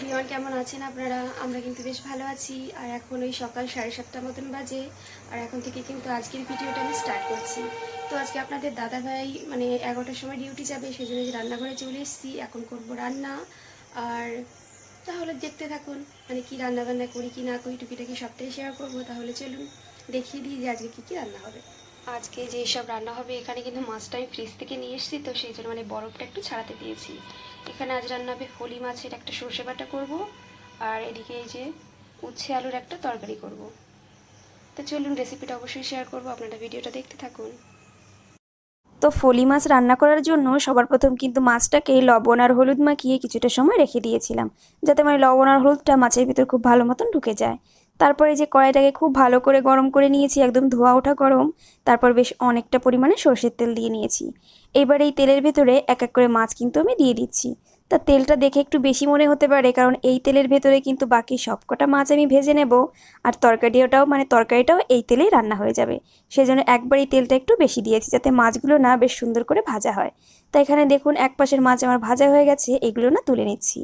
Everyone কেমন আছেন আপনারা? আমরা কিন্তু বেশ ভালো আছি। আর এখন ওই সকাল সাড়ে সাতটার মতন বাজে। আর এখন থেকে কিন্তু আজকের ভিডিওটা আমি স্টার্ট করছি। তো আজকে আপনাদের দাদা ভাই মানে এগারোটার সময় ডিউটি যাবে সেই জন্য যে রান্নাঘরে চলে এসেছি, এখন করব রান্না। আর তাহলে দেখতে থাকুন মানে কি রান্না বান্না করি, কি না করি, টুকিটাকি সবটাই শেয়ার করব। তাহলে চলুন দেখিয়ে দিই যে আজকে কী কী রান্না হবে। আজকে যে সব রান্না হবে, এখানে কিন্তু মাছটা আমি ফ্রিজ থেকে নিয়ে এসেছি, তো সেই জন্য মানে বরফটা একটু ছাড়াতে দিয়েছি। এখানে আজ রান্না হবে ফলি মাছের একটা সর্ষে বাটা করব, আর এদিকে এই যে উচ্ছে আলুর একটা তরকারি করব। তো চলুন রেসিপিটা অবশ্যই শেয়ার করব, আপনারা ভিডিওটা দেখতে থাকুন। তো ফলি মাছ রান্না করার জন্য সবার প্রথম কিন্তু মাছটাকে লবণ আর হলুদ মাখিয়ে কিছুটা সময় রেখে দিয়েছিলাম, যাতে মানে লবণ আর হলুদটা মাছের ভিতর খুব ভালো মতন ঢুকে যায়। তারপরে যে কড়াইটাকে খুব ভালো করে গরম করে নিয়েছি, একদম ধোয়া ওঠা গরম, তারপর বেশ অনেকটা পরিমাণে সর্ষের তেল দিয়ে নিয়েছি। এবার এই তেলের ভেতরে এক এক করে মাছ কিন্তু আমি দিয়ে দিচ্ছি। তা তেলটা দেখে একটু বেশি মনে হতে পারে, কারণ এই তেলের ভেতরে কিন্তু বাকি সবকটা মাছ আমি ভেজে নেব, আর তরকারিটাও মানে তরকারিটাও এই তেলেই রান্না হয়ে যাবে। সেজন্য একবারই তেলটা একটু বেশি দিয়েছি, যাতে মাছগুলো না বেশ সুন্দর করে ভাজা হয়। তো এখানে দেখুন এক পাশের মাছ আমার ভাজা হয়ে গেছে, এগুলো না তুলে নিচ্ছি।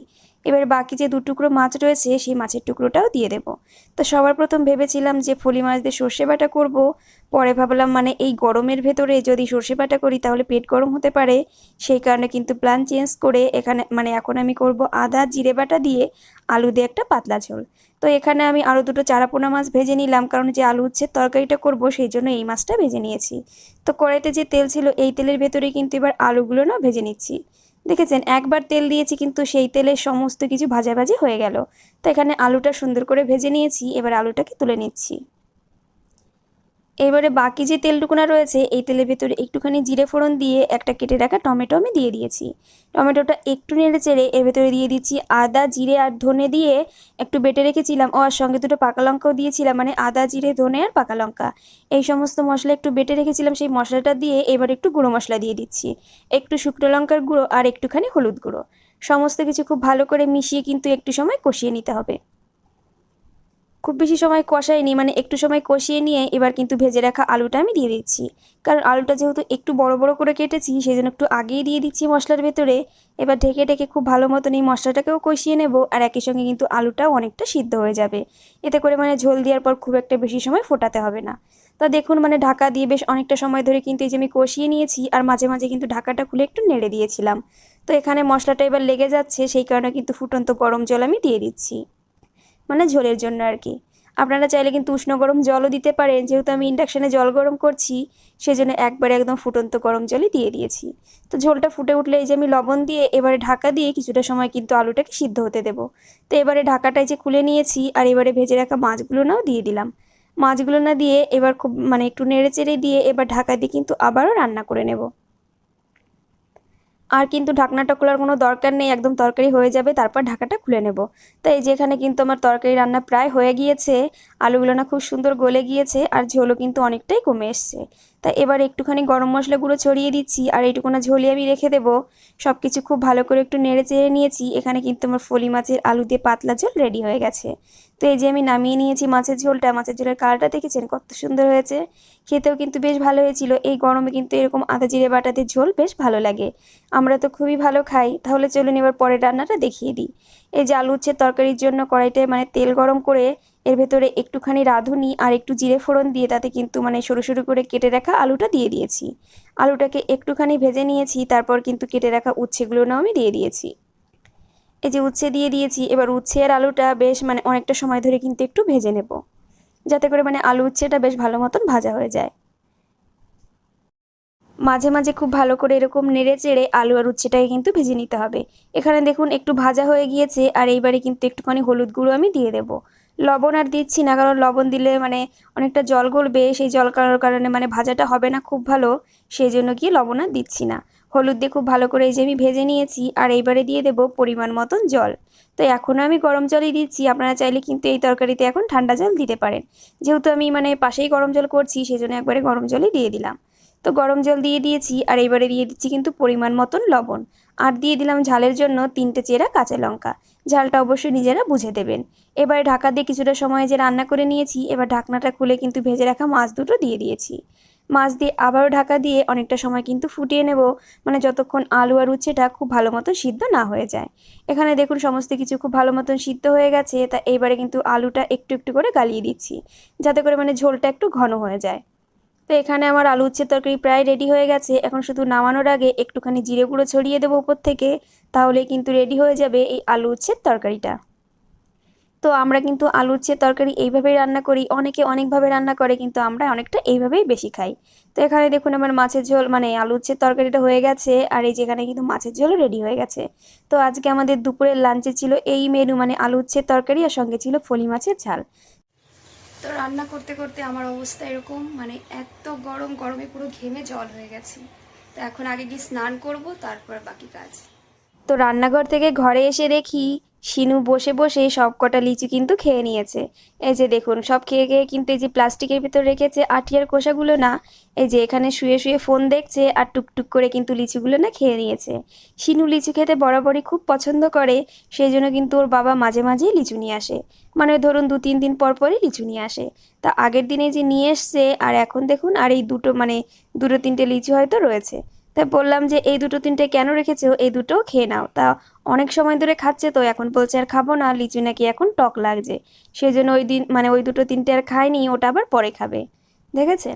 এবার বাকি যে দু টুকরো মাছ রয়েছে, সেই মাছের টুকরোটাও দিয়ে দেবো। তো সবার প্রথম ভেবেছিলাম যে ফলি মাছ দিয়ে সর্ষে বাটা করব। পরে ভাবলাম মানে এই গরমের ভেতরে যদি সর্ষে বাটা করি, তাহলে পেট গরম হতে পারে। সেই কারণে কিন্তু প্ল্যান চেঞ্জ করে এখানে মানে এখন আমি করব আদা জিরে বাটা দিয়ে আলু দিয়ে একটা পাতলা ঝোল। তো এখানে আমি আরও দুটো চারাপোনা মাছ ভেজে নিলাম, কারণ যে আলু উচ্ছে তরকারিটা করব, সেই জন্য এই মাছটা ভেজে নিয়েছি। তো কড়াইতে যে তেল ছিল, এই তেলের ভেতরে কিন্তু এবার আলুগুলো না ভেজে নিচ্ছি। দেখেছেন, একবার তেল দিয়েছি কিন্তু সেই তেলে সমস্ত কিছু ভাজাভাজি হয়ে গেল। তো এখানে আলুটা সুন্দর করে ভেজে নিয়েছি, এবার আলুটাকে তুলে নিচ্ছি। এবারে বাকি যে তেলটুকুনা রয়েছে, এই তেলের ভেতরে একটুখানি জিরে ফোড়ন দিয়ে একটা কেটে রাখা টমেটো আমি দিয়ে দিয়েছি। টমেটোটা একটু নেড়ে চেড়ে এর ভেতরে দিয়ে দিচ্ছি আদা, জিরে আর ধনে দিয়ে একটু বেটে রেখেছিলাম। ও, আর সঙ্গে দুটো পাকা লঙ্কাও দিয়েছিলাম মানে আদা, জিরে, ধনে আর পাকা লঙ্কা। এই সমস্ত মশলা একটু বেটে রেখেছিলাম, সেই মশলাটা দিয়ে এবার একটু গুঁড়ো মশলা দিয়ে দিচ্ছি। একটু শুকনো লঙ্কার গুঁড়ো আর একটুখানি হলুদ গুঁড়ো। সমস্ত কিছু খুব ভালো করে মিশিয়ে কিন্তু একটু সময় কষিয়ে নিতে হবে। খুব বেশি সময় কষাইনি মানে একটু সময় কষিয়ে নিয়ে এবার কিন্তু ভেজে রাখা আলুটা আমি দিয়ে দিচ্ছি। কারণ আলুটা যেহেতু একটু বড় বড় করে কেটেছি সেই জন্য একটু আগেই দিয়ে দিচ্ছি মশলার ভেতরে। এবার ঢেকে ঢেকে খুব ভালো মতন এই মশলাটাকেও কষিয়ে নেব আর একই সঙ্গে কিন্তু আলুটাও অনেকটা সিদ্ধ হয়ে যাবে। এতে করে মানে ঝোল দেওয়ার পর খুব একটা বেশি সময় ফোটাতে হবে না। তা দেখুন মানে ঢাকা দিয়ে বেশ অনেকটা সময় ধরে কিন্তু এই যে আমি কষিয়ে নিয়েছি আর মাঝে মাঝে কিন্তু ঢাকাটা খুলে একটু নেড়ে দিয়েছিলাম। তো এখানে মশলাটা এবার লেগে যাচ্ছে, সেই কারণে কিন্তু ফুটন্ত গরম জল আমি দিয়ে দিচ্ছি। মানে ঝোলের জন্য আর কি। আপনারা চাইলে কিন্তু উষ্ণ গরম জলও দিতে পারেন। যেহেতু আমি ইন্ডাকশানে জল গরম করছি, সেজন্য একবারে একদম ফুটন্ত গরম জলই দিয়ে দিয়েছি। তো ঝোলটা ফুটে উঠলে এই যে আমি লবণ দিয়ে এবারে ঢাকা দিয়ে কিছুটা সময় কিন্তু আলুটাকে সিদ্ধ হতে দেবো। তো এবারে ঢাকাটাই যে খুলে নিয়েছি আর এবারে ভেজে রাখা মাছগুলো নাও দিয়ে দিলাম। মাছগুলো না দিয়ে এবার খুব মানে একটু নেড়ে চেড়ে দিয়ে এবার ঢাকা দিয়ে কিন্তু আবারও রান্না করে নেব। আর কিন্তু ঢাকনাটা খোলার কোনো দরকার নেই, একদম তরকারি হয়ে যাবে, তারপর ঢাকাটা খুলে নেব। তো এই যে এখানে কিন্তু আমার তরকারি রান্না প্রায় হয়ে গিয়েছে, আলুগুলো না খুব সুন্দর গলে গিয়েছে, আর ঝোলও কিন্তু অনেকটাই কমে এসছে। তা এবার একটুখানি গরম মশলা গুঁড়ো ছড়িয়ে দিচ্ছি, আর এইটুকুনা ঝোলি আমি রেখে দেবো। সব কিছু খুব ভালো করে একটু নেড়ে চেড়ে নিয়েছি, এখানে কিন্তু আমার ফলি মাছের আলু দিয়ে পাতলা ঝোল রেডি হয়ে গেছে। তো এই যে আমি নামিয়ে নিয়েছি মাছের ঝোলটা, মাছের ঝোলের কালারটা দেখেছেন কত সুন্দর হয়েছে? খেতেও কিন্তু বেশ ভালো হয়েছিল, এই গরমে কিন্তু এরকম আদা জিরে বাটাতে ঝোল বেশ ভালো লাগে। আমরা তো খুবই ভালো খাই, তাহলে চলুন এবার পরের রান্নাটা দেখিয়ে দিই। এই যে আলু উচ্ছের তরকারির জন্য কড়াইটায় মানে তেল গরম করে এর ভেতরে একটুখানি রাঁধুনি আর একটু জিরে ফোড়ন দিয়ে তাতে কিন্তু মানে সরু সরু করে কেটে রাখা আলুটা দিয়ে দিয়েছি। আলুটাকে একটুখানি ভেজে নিয়েছি, তারপর কিন্তু কেটে রাখা উচ্ছেগুলো নাও আমি দিয়ে দিয়েছি। এই যে উচ্ছে দিয়ে দিয়েছি, এবার উচ্ছে আর আলুটা বেশ মানে অনেকটা সময় ধরে কিন্তু একটু ভেজে নেব, যাতে করে মানে আলু উচ্ছেটা বেশ ভালো মতন ভাজা হয়ে যায়। মাঝে মাঝে খুব ভালো করে এরকম নেড়ে চেড়ে আলু আর উচ্ছেটাকে কিন্তু ভেজে নিতে হবে। এখানে দেখুন একটু ভাজা হয়ে গিয়েছে, আর এইবারে কিন্তু একটুখানি হলুদ গুঁড়ো আমি দিয়ে দেবো। লবণ আর দিচ্ছি না, কারণ লবণ দিলে মানে অনেকটা জল গলবে, সেই জল কারোর কারণে মানে ভাজাটা হবে না খুব ভালো, সেই জন্য কি লবণ আর দিচ্ছি না। হলুদ দিয়ে খুব ভালো করে এই যে আমি ভেজে নিয়েছি, আর এইবারে দিয়ে দেবো পরিমাণ মতন জল। তো এখনও আমি গরম জলই দিচ্ছি, আপনারা চাইলে কিন্তু এই তরকারিতে এখন ঠান্ডা জল দিতে পারেন। যেহেতু আমি মানে পাশেই গরম জল করছি, সেই জন্য একবারে গরম জলই দিয়ে দিলাম। তো গরম জল দিয়ে দিয়েছি, আর এইবারে দিয়ে দিচ্ছি কিন্তু পরিমাণ মতন লবণ। আর দিয়ে দিলাম ঝালের জন্য তিনটে চেরা কাঁচা লঙ্কা। ঝালটা অবশ্যই নিজেরা বুঝে দেবেন। এবারে ঢাকা দিয়ে কিছুটা সময় যে রান্না করে নিয়েছি, এবার ঢাকনাটা খুলে কিন্তু ভেজে রাখা মাছ দুটো দিয়ে দিয়েছি। মাছ দিয়ে আবারও ঢাকা দিয়ে অনেকটা সময় কিন্তু ফুটিয়ে নেব মানে যতক্ষণ আলু আর উচ্ছেটা খুব ভালো মতো সিদ্ধ না হয়ে যায়। এখানে দেখুন সমস্ত কিছু খুব ভালো মতন সিদ্ধ হয়ে গেছে, তা এইবারে কিন্তু আলুটা একটু একটু করে গালিয়ে দিচ্ছি, যাতে করে মানে ঝোলটা একটু ঘন হয়ে যায়। তো এখানে আমার আলু উচ্ছের তরকারি প্রায় রেডি হয়ে গেছে। এখন শুধু নামানোর আগে একটুখানি জিরে গুঁড়ো ছড়িয়ে দেবো উপর থেকে, তাহলে কিন্তু রেডি হয়ে যাবে এই আলু উচ্ছের তরকারিটা। তো আমরা কিন্তু আলু উচ্ছের তরকারি এইভাবেই রান্না করি, অনেকে অনেকভাবে রান্না করে, কিন্তু আমরা অনেকটা এইভাবেই বেশি খাই। তো এখানে দেখুন আমার মাছের ঝোল মানে আলু উচ্ছের তরকারিটা হয়ে গেছে, আর এই যেখানে কিন্তু মাছের ঝোলও রেডি হয়ে গেছে। তো আজকে আমাদের দুপুরের লাঞ্চে ছিল এই মেনু মানে আলু উচ্ছের তরকারি, আর সঙ্গে ছিল ফলি মাছের ঝাল। তো রান্না করতে করতে আমার অবস্থা এরকম মানে এত গরম, গরমে পুরো ঘেমে জল হয়ে গেছে। তো এখন আগে গিয়ে স্নান করব, তারপর বাকি কাজ। তো রান্নাঘর থেকে ঘরে এসে দেখি শিনু বসে বসে সব কটা লিচু কিন্তু খেয়ে নিয়েছে। এই যে দেখুন, সব খেয়ে খেয়ে কিন্তু এই যে প্লাস্টিকের ভিতর রেখেছে আঠিয়ার খোসাগুলো না, এই যে এখানে শুয়ে শুয়ে ফোন দেখছে আর টুকটুক করে কিন্তু লিচুগুলো না খেয়ে নিয়েছে। শিনু লিচু খেতে বরাবরই খুব পছন্দ করে, সেই জন্য কিন্তু ওর বাবা মাঝে মাঝেই লিচু নিয়ে আসে। মানে ধরুন দু তিন দিন পর পরই লিচু নিয়ে আসে। তা আগের দিনে যে নিয়ে এসছে, আর এখন দেখুন আর এই দুটো মানে দুটো তিনটে লিচু হয়তো রয়েছে। তাই বললাম যে, এই দুটো তিনটে কেন রেখেছো? এই দুটো খেয়ে নাও। তা অনেক সময় ধরে খাচ্ছে তো, এখন বলছে, আর খাব না, লিচু নাকি এখন টক লাগছে। সেই জন্য ওই দিন মানে ওই দুটো তিনটে আর খায়নি, ওটা আবার পরে খাবে। দেখেছে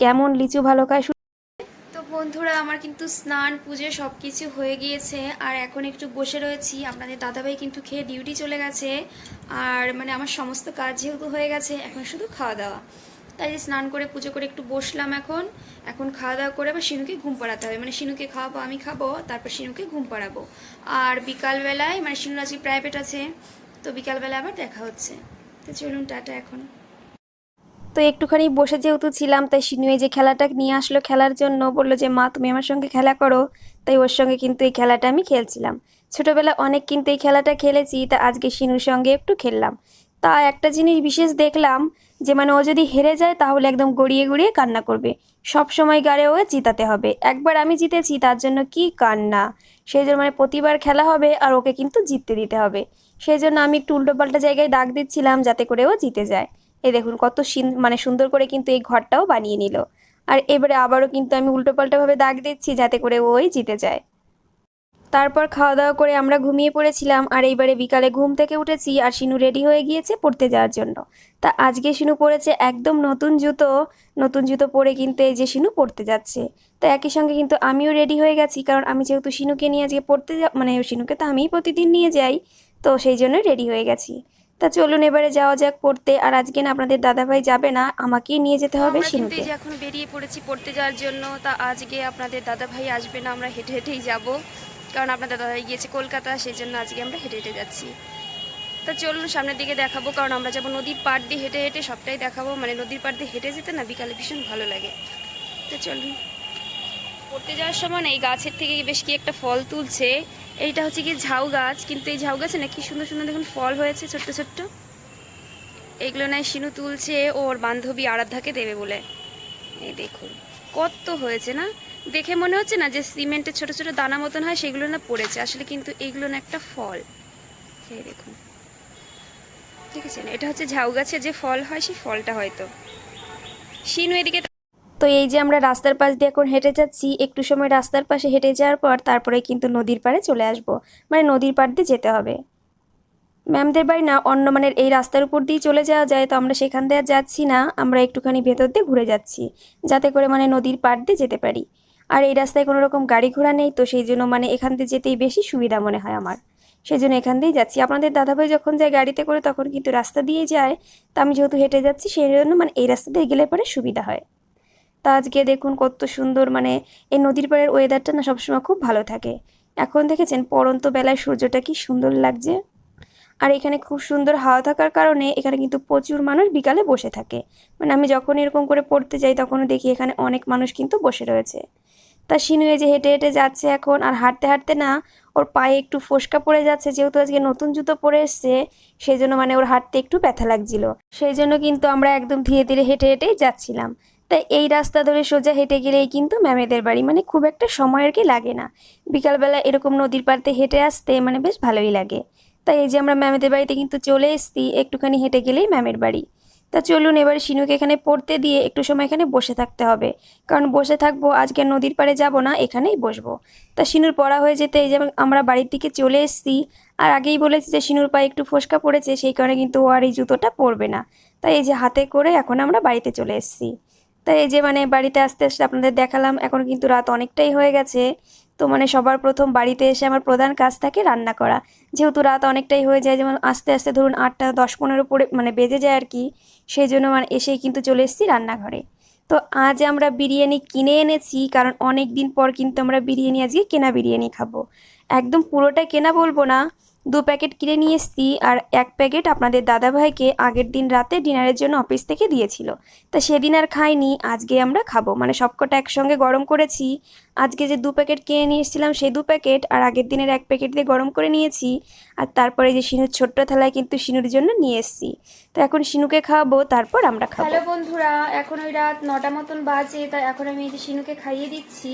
কেমন লিচু ভালো খায় বন্ধুরা, আমার কিন্তু স্নান, পুজো সব কিছু হয়ে গিয়েছে। আর এখন একটু বসে রয়েছি। আপনাদের দাদাভাই কিন্তু খেয়ে ডিউটি চলে গেছে। আর মানে আমার সমস্ত কাজ যেহেতু হয়ে গেছে, এখন শুধু খাওয়া দাওয়া। তাই যে স্নান করে পুজো করে একটু বসলাম এখন। এখন খাওয়া দাওয়া করে আবার শিনুকে ঘুম পাড়াতে হবে। মানে শিনুকে খাওয়াবো, আমি খাব, তারপর শিনুকে ঘুম পাড়াবো। আর বিকালবেলায় মানে শিনুর আজকে প্রাইভেট আছে, তো বিকালবেলা আবার দেখা হচ্ছে। তো চলুন, টাটা এখন। তো একটুখানি বসে যেহেতু ছিলাম, তাই শিনু এই যে খেলাটা নিয়ে আসলো খেলার জন্য। বলল যে, মা, তুমি আমার সঙ্গে খেলা করো। তাই ওর সঙ্গে কিন্তু এই খেলাটা আমি খেলছিলাম। ছোটোবেলা অনেক কিন্তু এই খেলাটা খেলেছি, তা আজকে শিনুর সঙ্গে একটু খেললাম। তা একটা জিনিস বিশেষ দেখলাম যে মানে ও যদি হেরে যায় তাহলে একদম গড়িয়ে গড়িয়ে কান্না করবে। সব সময় গাড়ে ও জিতাতে হবে। একবার আমি জিতেছি তার জন্য কি কান্না। সেই জন্য মানে প্রতিবার খেলা হবে আর ওকে কিন্তু জিততে দিতে হবে। সেই জন্য আমি একটু উল্টোপাল্টা জায়গায় ডাক দিচ্ছিলাম যাতে করে ও জিতে যায়। এই দেখুন কত মানে সুন্দর করে কিন্তু এই ঘরটাও বানিয়ে নিল। আর এবারে আবারও কিন্তু আমি উল্টোপাল্টাভাবে দাগ দিচ্ছি যাতে করে ওই জিতে যায়। তারপর খাওয়া দাওয়া করে আমরা ঘুমিয়ে পড়েছিলাম আর এইবারে বিকালে ঘুম থেকে উঠেছি আর শিনু রেডি হয়ে গিয়েছে পড়তে যাওয়ার জন্য। তা আজকে শিনু পড়েছে একদম নতুন জুতো নতুন জুতো পরে কিন্তু এই যে শিনু পড়তে যাচ্ছে। তা একই সঙ্গে কিন্তু আমিও রেডি হয়ে গেছি কারণ আমি যেহেতু শিনুকে নিয়ে আজকে পড়তে যা মানে শিনুকে তো আমিই প্রতিদিন নিয়ে যাই তো সেই জন্য রেডি হয়ে গেছি। তা চলুন এবারে যাওয়া যাক পড়তে। আর আজকে না আপনাদের দাদাভাই যাবে না আমাকেই নিয়ে যেতে হবে শিনুকে। এখন বেরিয়ে পড়েছি পড়তে যাওয়ার জন্য। তা আজকে আপনাদের দাদা ভাই আসবে না আমরা হেঁটে হেঁটেই যাব। কারণ আপনাদের দাদা গিয়েছে কলকাতা সেই জন্য আজকে আমরা হেঁটে হেঁটে যাচ্ছি। তা চলুন সামনের দিকে দেখাবো, কারণ আমরা যাব নদীর পাড় দিয়ে হেঁটে হেঁটে সবটাই দেখাবো। মানে নদীর পাড় দিয়ে হেঁটে যেতে না বিকালে ভীষণ ভালো লাগে। তো চলুন। পড়তে যাওয়ার সময় না এই গাছের থেকে বেশ কি একটা ফল তুলছে। এইটা হচ্ছে কি ঝাউ গাছ, কিন্তু এই ঝাউ গাছে না কি সুন্দর সুন্দর দেখুন ফল হয়েছে, ছোট্ট ছোট্ট। এইগুলো নাই শিনু তুলছে, ওর বান্ধবী আরাধ্যাকে দেবে বলে। এই দেখুন, কত হয়েছে না? দেখে মনে হচ্ছে না যে সিমেন্টের ছোট ছোট দানা মতন হয়, সেগুলো না পড়েছে। আসলে কিন্তু এইগুলো না একটা ফল। এই দেখুন। ঠিক আছে না এটা হচ্ছে ঝাউ গাছে যে ফল হয়, সেই ফলটা হয়তো। শিনু, এদিকে তো এই যে আমরা রাস্তার পাশ দিয়ে এখন হেঁটে যাচ্ছি, একটু সময় রাস্তার পাশে হেঁটে যাওয়ার পর তারপরে কিন্তু নদীর পাড়ে চলে আসব। মানে নদীর পাড় দিয়ে যেতে হবে। ম্যামদের বাড়ি না, অন্য মানে এই রাস্তার উপর দিয়ে চলে যাওয়া যায়, তো আমরা সেখান দিয়ে যাচ্ছি না। আমরা একটুখানি ভেতর দিয়ে ঘুরে যাচ্ছি, যাতে করে মানে নদীর পাড় দিয়ে যেতে পারি। আর এই রাস্তায় কোনো রকম গাড়ি ঘোড়া নেই, তো সেই জন্য মানে এখান দিয়ে যেতেই বেশি সুবিধা মনে হয় আমার। সেই জন্য এখান দিয়েই যাচ্ছি। আপনাদের দাদাভাই যখন যায় গাড়িতে করে তখন কিন্তু রাস্তা দিয়ে যায়, তা আমি যেহেতু হেঁটে যাচ্ছি, সেই জন্য মানে এই রাস্তা দিয়ে গেলে পরে সুবিধা হয়। তা আজকে দেখুন কত সুন্দর মানে এই নদীর পাড়ের ওয়েদারটা না সবসময় খুব ভালো থাকে। এখন দেখেছেন পরন্ত বেলায় সূর্যটা কি সুন্দর লাগছে। আর এখানে খুব সুন্দর হাওয়া থাকার কারণে এখানে কিন্তু প্রচুর মানুষ বিকালে বসে থাকে। মানে আমি যখন এরকম করে পড়তে যাই তখনও দেখি এখানে অনেক মানুষ কিন্তু বসে রয়েছে। তা এই যে হেঁটে হেঁটে যাচ্ছে এখন, আর হাঁটতে হাঁটতে না ওর পায়ে একটু ফোসকা পড়ে যাচ্ছে, যেহেতু আজকে নতুন জুতো পরে এসছে সেই জন্য মানে ওর হাঁটতে একটু ব্যথা লাগছিল। সেই জন্য কিন্তু আমরা একদম ধীরে ধীরে হেঁটে হেঁটেই যাচ্ছিলাম। তাই এই রাস্তা ধরে সোজা হেঁটে গেলেই কিন্তু ম্যামেদের বাড়ি মানে খুব একটা সময় আর কি লাগে না। বিকালবেলা এরকম নদীর পাড়তে হেঁটে আসতে মানে বেশ ভালোই লাগে। তাই এই যে আমরা ম্যামেদের বাড়িতে কিন্তু চলে এসছি, একটুখানি হেঁটে গেলেই ম্যামের বাড়ি। তা চলুন এবার শিনুকে এখানে পড়তে দিয়ে একটু সময় এখানে বসে থাকতে হবে। কারণ বসে থাকব, আজকে নদীর পাড়ে যাব না, এখানেই বসবো। তা শিনুর পড়া হয়ে যেতে এই যে আমরা বাড়ির দিকে চলে এসেছি, আর আগেই বলেছি যে শিনুর পায়ে একটু ফোসকা পড়েছে, সেই কারণে কিন্তু ও আর এই জুতোটা পরবে না। তাই এই যে হাতে করে এখন আমরা বাড়িতে চলে এসেছি। তাই এই যে মানে বাড়িতে আসতে আসতে আপনাদের দেখালাম, এখন কিন্তু রাত অনেকটাই হয়ে গেছে। তো মানে সবার প্রথম বাড়িতে এসে আমার প্রধান কাজ থাকে রান্না করা। যেহেতু রাত অনেকটাই হয়ে যায়, যেমন আস্তে আস্তে ধরুন আটটা দশ পনেরো পরে মানে বেজে যায় আর কি সেই জন্য মানে এসেই কিন্তু চলে এসেছি রান্নাঘরে। তো আজ আমরা বিরিয়ানি কিনে এনেছি, কারণ অনেক দিন পর কিন্তু আমরা বিরিয়ানি আজকে কেনা বিরিয়ানি খাব। একদম পুরোটা কেনা বলব না দু প্যাকেট কিনে নিয়ে এসেছি আর এক প্যাকেট আপনাদের দাদাভাইকে আগের দিন রাতে ডিনারের জন্য অফিস থেকে দিয়েছিল। তা সেদিন আর খাইনি, আজকে আমরা খাব। মানে সবকটা একসঙ্গে গরম করেছি। আজকে যে দু প্যাকেট কিনে নিয়ে এসেছিলাম সেই দু প্যাকেট আর আগের দিনের এক প্যাকেট দিয়ে গরম করে নিয়েছি। আর তারপরে যে শিনুর ছোট্ট থালায় কিন্তু শিনুর জন্য নিয়ে এসেছি। তো এখন শিনুকে খাওয়াবো, তারপর আমরা খাব। হ্যালো বন্ধুরা, এখন ওই রাত নটা মতন বাজে তাই এখন আমি এই যে শিনুকে খাইয়ে দিচ্ছি।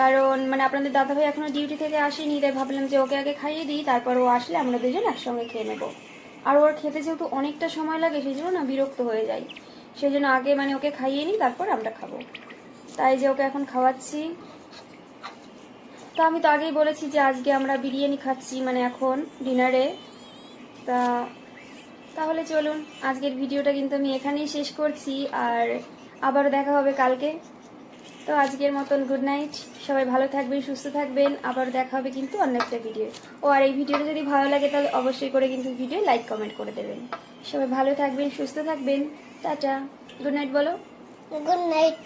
কারণ মানে আপনাদের দাদাভাই এখনও ডিউটি থেকে আসেনি, তাই ভাবলাম যে ওকে আগে খাইয়ে দিই, তারপর ও আসলে আমরা দুজন একসঙ্গে খেয়ে নেব। আর ওর খেতে যেহেতু অনেকটা সময় লাগে, সেই জন্য না বিরক্ত হয়ে যায় সেই জন্য আগে মানে ওকে খাইয়ে নিই, তারপর আমরা খাব। তাই যে ওকে এখন খাওয়াচ্ছি। তো আমি তো আগেই বলেছি যে আজকে আমরা বিরিয়ানি খাচ্ছি মানে এখন ডিনারে তা তাহলে চলুন, আজকের ভিডিওটা কিন্তু আমি এখানেই শেষ করছি, আর আবারও দেখা হবে কালকে। তো আজকের মতন গুড নাইট সবাই ভালো থাকবেন, সুস্থ থাকবেন। আবার দেখা হবে কিন্তু অন্য একটা ভিডিও ও, আর এই ভিডিওটা যদি ভালো লাগে তাহলে অবশ্যই করে কিন্তু ভিডিও লাইক কমেন্ট করে দেবেন। সবাই ভালো থাকবেন, সুস্থ থাকবেন। টাটা। গুড নাইট বলো। Good night.